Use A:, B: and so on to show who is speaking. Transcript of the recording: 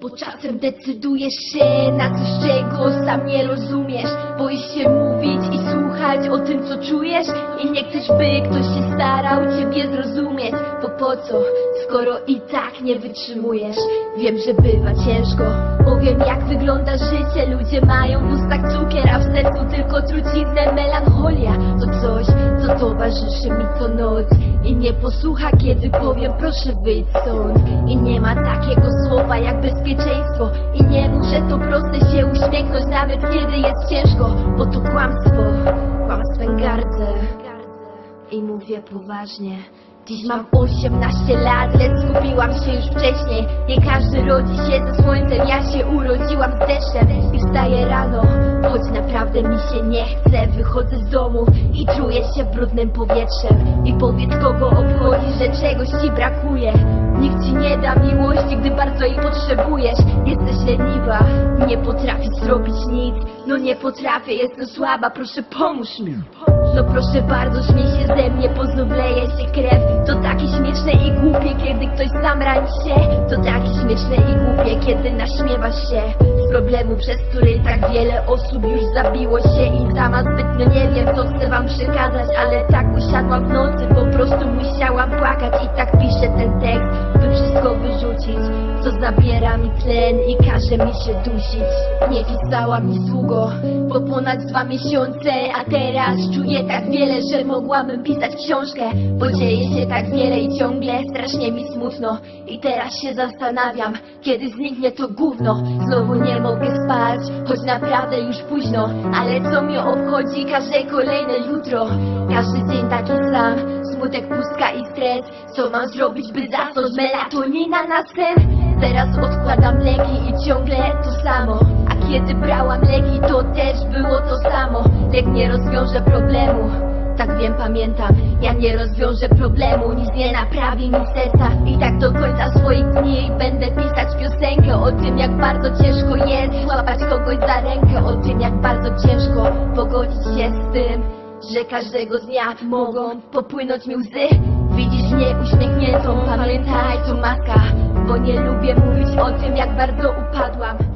A: Bo czasem decydujesz się na coś, czego sam nie rozumiesz. Boisz się mówić i słuchać o tym, co czujesz. I nie chcesz, by ktoś się starał ciebie zrozumieć. Bo po co, skoro i tak nie wytrzymujesz? Wiem, że bywa ciężko Bo wiem, jak wygląda życie. Ludzie mają w ustach cukier, a w sercu tylko truciznę Melancholia. To coś, co towarzyszy mi co noc I nie posłucha, kiedy powiem, proszę wyjdź stąd. I nie ma takiego słowa jak bezpieczeństwo. I nie że to proste się uśmiechnąć Nawet kiedy jest ciężko Bo to kłamstwo, kłamstwem gardzę. I mówię poważnie Dziś mam 18 lat, lecz skupiłam się już wcześniej. Nie każdy rodzi się ze słońcem, ja się urodziłam z deszczem. I wstaję rano, choć naprawdę mi się nie chce. Wychodzę z domu i czuję się brudnym powietrzem. I powiedz kogo obchodzi, że czegoś ci brakuje. Nikt ci nie da miłości, gdy bardzo jej potrzebujesz. Jesteś leniwa, nie potrafisz zrobić nic. No nie potrafię, jestem słaba, proszę pomóż mi. No proszę bardzo, śmiej się ze mnie, bo znów leje się krew. To takie śmieszne i głupie, kiedy ktoś sam rani się. To takie śmieszne i głupie, kiedy naśmiewasz się. Z problemu, przez który tak wiele osób już zabiło się. I sama zbytnio nie wiem, co chcę wam przekazać Ale tak usiadłam w nocy, po prostu musiałam mi tlen i każe mi się dusić. Nie pisałam nic długo, bo ponad dwa miesiące A teraz czuję tak wiele, że mogłabym pisać książkę Bo dzieje się tak wiele i ciągle strasznie mi smutno. I teraz się zastanawiam, kiedy zniknie to gówno. Znowu nie mogę spać, choć naprawdę już późno. Ale co mnie obchodzi każde kolejne jutro? Każdy dzień taki sam, smutek, pustka i stres. Co mam zrobić, by zasnąć melatonina na sen? Teraz odkładam leki i ciągle to samo. A kiedy brałam leki to też było to samo. Lek nie rozwiąże problemu. Tak wiem, pamiętam, ja nie rozwiążę problemu. Nic nie naprawi mi serca. I tak do końca swoich dni Będę pisać piosenkę o tym jak bardzo ciężko jest Złapać kogoś za rękę. O tym jak bardzo ciężko pogodzić się z tym Że każdego dnia mogą popłynąć mi łzy. Widzisz mnie uśmiechniętą, pamiętaj to maska Bo nie lubię mówić o tym jak bardzo upadłam